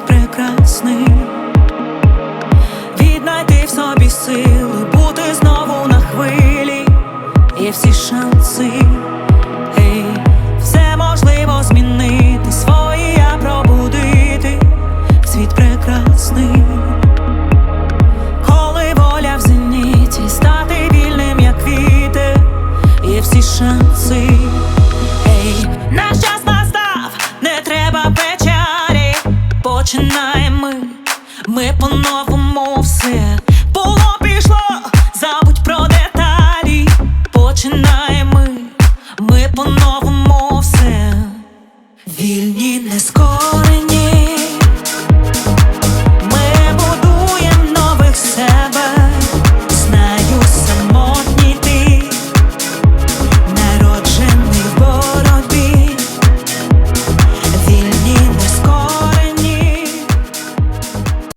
світ прекрасний, віднайти в собі сили, бути знову на хвилі, є всі шанси, Ей, все можливо змінити, свої я пробудити, світ прекрасний, коли воля в зеніті, стати вільним, як вітер, є всі шанси. Ми по-новому все було пішло, забудь про деталі. Починаємо ми, по-новому